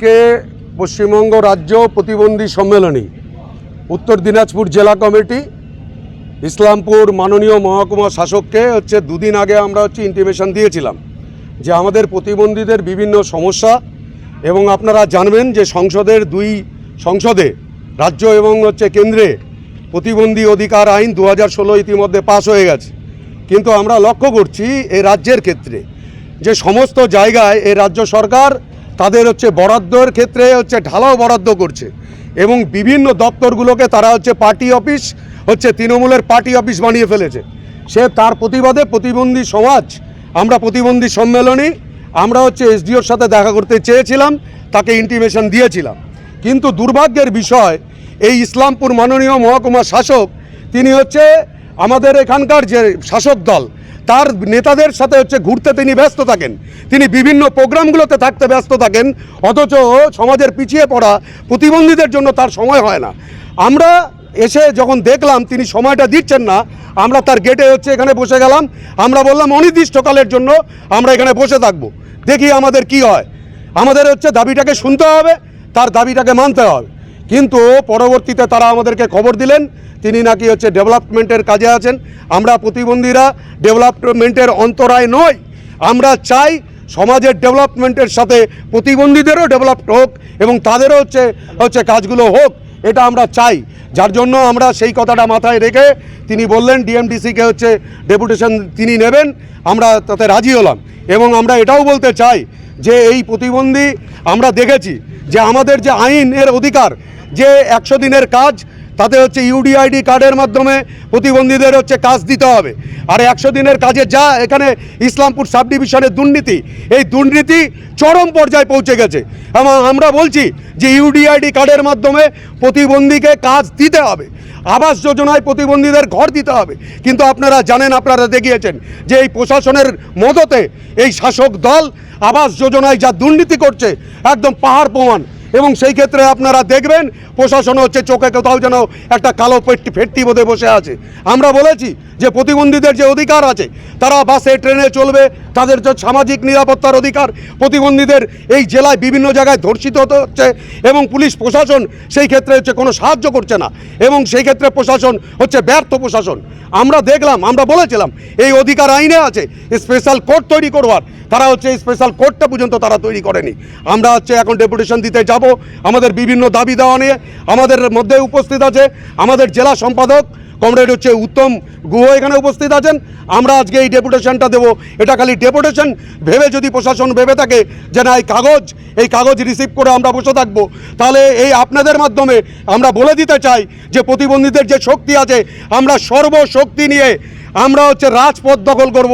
আজকে পশ্চিমবঙ্গ রাজ্য প্রতিবন্ধী সম্মেলনী, উত্তর দিনাজপুর জেলা কমিটি, ইসলামপুর মাননীয় মহকুমা শাসককে হচ্ছে দুদিন আগে আমরা হচ্ছে ইন্টিমেশন দিয়েছিলাম যে আমাদের প্রতিবন্ধীদের বিভিন্ন সমস্যা এবং আপনারা জানবেন যে সংসদের দুই সংসদে রাজ্য এবং হচ্ছে কেন্দ্রে প্রতিবন্ধী অধিকার আইন দু হাজার ষোলো ইতিমধ্যে পাশ হয়ে গেছে। কিন্তু আমরা লক্ষ্য করছি এই রাজ্যের ক্ষেত্রে যে সমস্ত জায়গায় এই রাজ্য সরকার তাদের হচ্ছে বরাদ্দর ক্ষেত্রে হচ্ছে ঢালাও বরাদ্দ করছে। এবং বিভিন্ন দপ্তরগুলোকে তারা হচ্ছে পার্টি অফিস, হচ্ছে তৃণমূলের পার্টি অফিস বানিয়ে ফেলেছে। সে তার প্রতিবাদে প্রতিবন্ধী সমাজ, আমরা প্রতিবন্ধী সম্মেলনী, আমরা হচ্ছে এসডিওর সাথে দেখা করতে চেয়েছিলাম, তাকে ইন্টিমেশন দিয়েছিলাম। কিন্তু দুর্ভাগ্যের বিষয়, এই ইসলামপুর মাননীয় মহকুমা শাসক, তিনি হচ্ছে আমাদের এখানকার যে শাসক দল তার নেতাদের সাথে হচ্ছে ঘুরতে তিনি ব্যস্ত থাকেন। তিনি বিভিন্ন প্রোগ্রামগুলোতে থাকতে ব্যস্ত থাকেন, অথচ সমাজের পিছিয়ে পড়া প্রতিবন্ধীদের জন্য তার সময় হয় না। আমরা এসে যখন দেখলাম তিনি সময়টা দিচ্ছেন না, আমরা তার গেটে হচ্ছে এখানে বসে গেলাম। আমরা বললাম, অনির্দিষ্টকালের জন্য আমরা এখানে বসে থাকব। দেখি আমাদের কি হয়। আমাদের হচ্ছে দাবিটাকে শুনতে হবে, তার দাবিটাকে মানতে হবে। কিন্তু পরবর্তীতে তারা আমাদেরকে খবর দিলেন, তিনি নাকি হচ্ছে ডেভেলপমেন্টের কাজে আছেন। আমরা প্রতিবন্ধীরা ডেভেলপমেন্টের অন্তরায় নই, আমরা চাই সমাজের ডেভেলপমেন্টের সাথে প্রতিবন্ধীদেরও ডেভেলপ হোক এবং তাদেরও হচ্ছে হচ্ছে কাজগুলো হোক, এটা আমরা চাই। যার জন্য আমরা সেই কথাটা মাথায় রেখে তিনি বললেন, ডিএমডিসিকে হচ্ছে ডেপুটেশন তিনি নেবেন, আমরা তাতে রাজি হলাম। এবং আমরা এটাও বলতে চাই যে এই প্রতিবন্ধী আমরা দেখেছি যে আমাদের যে আইনের অধিকার যে একশো দিনের কাজ, তাতে হচ্ছে ইউডিআইডি কার্ডের মাধ্যমে প্রতিবন্ধীদের হচ্ছে কাজ দিতে হবে। আর একশো দিনের কাজে যা এখানে ইসলামপুর সাব ডিভিশনের দুর্নীতি, এই দুর্নীতি চরম পর্যায়ে পৌঁছে গেছে। এবং আমরা বলছি যে ইউডিআইডি কার্ডের মাধ্যমে প্রতিবন্ধীকে কাজ দিতে হবে। আবাস যোজনায় প্রতিবন্ধীদের ঘর দিতে হবে। কিন্তু আপনারা জানেন, আপনারা দেখিয়েছেন যে এই প্রশাসনের মদতে এই শাসক দল আবাস যোজনায় যা দুর্নীতি করছে, একদম পাহাড় প্রমাণ। এবং সেই ক্ষেত্রে আপনারা দেখবেন প্রশাসন হচ্ছে চোখে কোথাও যেন একটা কালো পেট্টি ফেটটি বোধে বসে আছে। আমরা বলেছি যে প্রতিবন্ধীদের যে অধিকার আছে, তারা বাসে, ট্রেনে চলবে তাদের যে সামাজিক নিরাপত্তার অধিকার প্রতিবন্ধীদের এই জেলায় বিভিন্ন জায়গায় ধর্ষিত হতে হচ্ছে এবং পুলিশ প্রশাসন সেই ক্ষেত্রে হচ্ছে কোনো সাহায্য করছে না এবং সেই ক্ষেত্রে প্রশাসন হচ্ছে ব্যর্থ প্রশাসন। আমরা দেখলাম, আমরা বলেছিলাম, এই অধিকার আইনে আছে স্পেশাল কোর্ট তৈরি করবার। তারা হচ্ছে স্পেশাল কোর্টটা পর্যন্ত তারা তৈরি করেনি। আমরা হচ্ছে এখন ডেপুটেশন দিতে যাব। আমাদের বিভিন্ন দাবি দেওয়া নিয়ে আমাদের মধ্যে উপস্থিত আছে। আমাদের জেলা সম্পাদক কমরেড হচ্ছে উত্তম গুহ এখানে উপস্থিত আছেন। আমরা আজকে এই ডেপুটেশনটা দেবো। এটা খালি ডেপুটেশন। ভেবে যদি প্রশাসন ভেবে থাকে যে না, এই কাগজ এই কাগজ রিসিভ করে আমরা বসে থাকব, তাহলে এই আপনাদের মাধ্যমে আমরা বলে দিতে চাই যে প্রতিবন্ধীদের যে শক্তি আছে, আমরা সর্বশক্তি নিয়ে আমরা হচ্ছে রাজপথ দখল করব।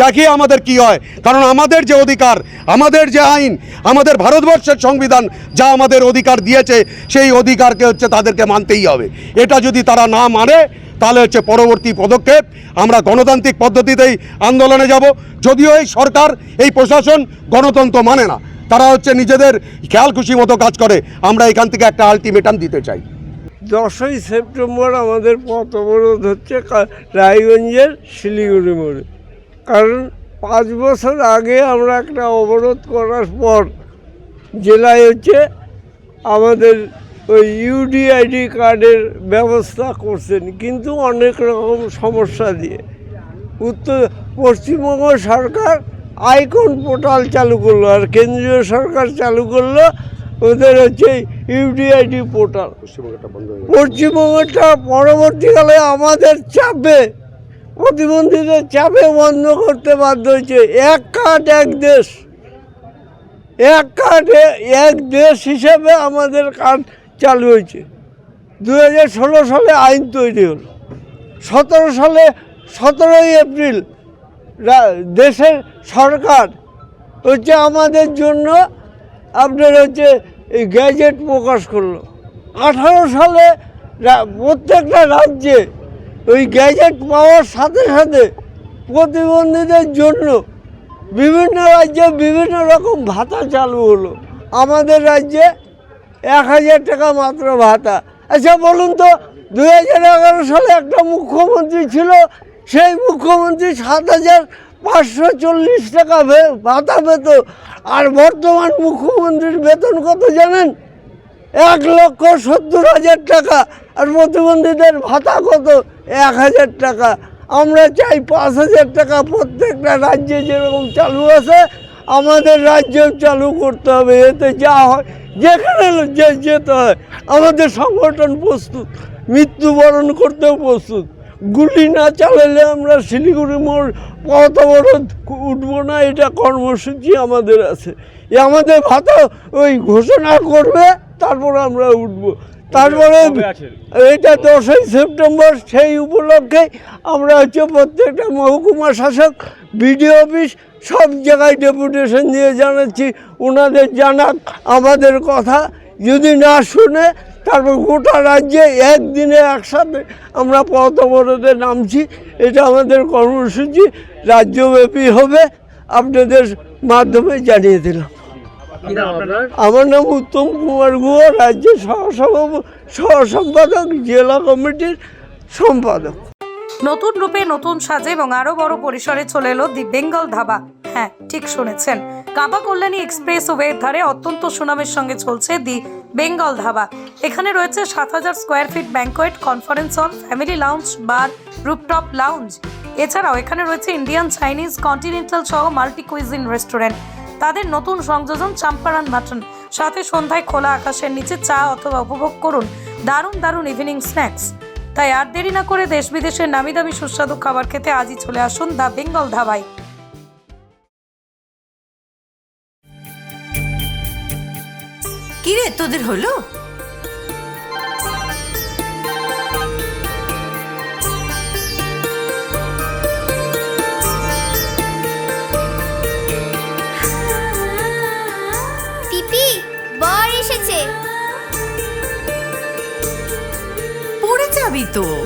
দেখি আমাদের কি হয়। কারণ আমাদের যে অধিকার, আমাদের যে আইন, আমাদের ভারতবর্ষের সংবিধান যা আমাদের অধিকার দিয়েছে, সেই অধিকারকে হচ্ছে তাদেরকে মানতেই হবে। এটা যদি তারা না মানে তাহলে হচ্ছে পরবর্তী পদক্ষেপ। আমরা গণতান্ত্রিক পদ্ধতিতেই আন্দোলনে যাব। যদিও এই সরকার, এই প্রশাসন গণতন্ত্র মানে না। তারা হচ্ছে নিজেদের খেয়াল খুশি মতো কাজ করে। আমরা এখান থেকে একটা আলটিমেটাম দিতে চাই। দশই সেপ্টেম্বর আমাদের পথ অবরোধ হচ্ছে রায়গঞ্জের শিলিগুড়ি মোড়ে। কারণ পাঁচ বছর আগে আমরা একটা অবরোধ করার পর জেলায় হচ্ছে আমাদের ওই ইউডিআইডি কার্ডের ব্যবস্থা করছেন কিন্তু অনেক রকম সমস্যা দিয়ে। উত্তর পশ্চিমবঙ্গ সরকার আইকন পোর্টাল চালু করল আর কেন্দ্রীয় সরকার চালু করল ওদের হচ্ছে ইউডিআইডি পোর্টাল। পশ্চিমবঙ্গটা পরবর্তীকালে আমাদের চাপে প্রতিবন্ধীদের চাপে বন্ধ করতে বাধ্য হয়েছে। এক কার্ড এক দেশ। এক কার্ডে এক দেশ হিসেবে আমাদের কার্ড চালু হয়েছে। দু হাজার ষোলো সালে আইন তৈরি হলো। সতেরো সালে সতেরোই এপ্রিল দেশের সরকার হচ্ছে আমাদের জন্য আপনার হচ্ছে এই গ্যাজেট প্রকাশ করল। আঠারো সালে প্রত্যেকটা রাজ্যে ওই গ্যাজেট পাওয়ার সাথে সাথে প্রতিবন্ধীদের জন্য বিভিন্ন রাজ্যে বিভিন্ন রকম ভাতা চালু হলো। আমাদের রাজ্যে এক হাজার টাকা মাত্র ভাতা। আচ্ছা বলুন তো, দুই হাজার এগারো সালে একটা মুখ্যমন্ত্রী ছিল, সেই মুখ্যমন্ত্রী সাত হাজার পাঁচশো চল্লিশ টাকা ভাতা পেত। আর বর্তমান মুখ্যমন্ত্রীর বেতন কত জানেন? এক লক্ষ সত্তর হাজার টাকা। আর প্রতিবন্ধীদের ভাতা কত? এক হাজার টাকা। আমরা চাই পাঁচ হাজার টাকা প্রত্যেকটা রাজ্যে যেরকম চালু আছে, আমাদের রাজ্যেও চালু করতে হবে। এতে যা হয় যেখানে যে যেতে হয়। আমাদের সংগঠন প্রস্তুত, মৃত্যুবরণ করতেও প্রস্তুত। গুলি না চালালে আমরা শিলিগুড়ি মোড় পথ অবরোধ উঠবো না, এটা কর্মসূচি আমাদের আছে। এ আমাদের ভাতা ওই ঘোষণা করবে, তারপর আমরা উঠব। তারপরে এটা দশই সেপ্টেম্বর সেই উপলক্ষে আমরা হচ্ছে প্রত্যেকটা মহকুমা শাসক বিডিও অফিস সব জায়গায় ডেপুটেশন দিয়ে জানাচ্ছি। ওনাদের জানাক আমাদের কথা। যদি না শুনে তারপর গোটা রাজ্যে একদিনে একসাথে আমরা পথ অবরোধে নামছি। এটা আমাদের কর্মসূচি। রাজ্যব্যাপী হবে। আপনাদের মাধ্যমে জানিয়ে দিলাম। আমার নাম উত্তম কুমার গুহ রাজ্য সহসভাপতি সহ সম্পাদক জেলা কমিটির সম্পাদক। নতুন রূপে নতুন সাজে এবং আরও বড় পরিসরে চলে এলো দি বেঙ্গল ধাবা। হ্যাঁ ঠিক শুনেছেন। কাবা কল্যাণী এক্সপ্রেস ওয়ের ধারে অত্যন্ত সুনামের সঙ্গে চলছে দি বেঙ্গল ধাবা। এখানে রয়েছে সাত হাজার square feet banquet conference hall family lounge bar rooftop lounge. এছাড়াও এখানে রয়েছে ইন্ডিয়ান চাইনিজ কন্টিনেন্টাল সহ মাল্টি কুইজিন রেস্টুরেন্ট। তাদের নতুন সংযোজন চাম্পারান মাটন। সাথে সন্ধ্যায় খোলা আকাশের নিচে চা অথবা উপভোগ করুন দারুণ দারুণ ইভিনিং স্ন্যাক্স তাই আর দেরি না করে দেশ বিদেশের নামি দামি সুস্বাদু খাবার খেতে আজই চলে আসুন দ্য বেঙ্গল ধাবায়। কিরে, তোদের হলো? পড়ে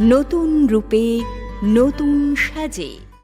নতুন রূপে নতুন সাজে।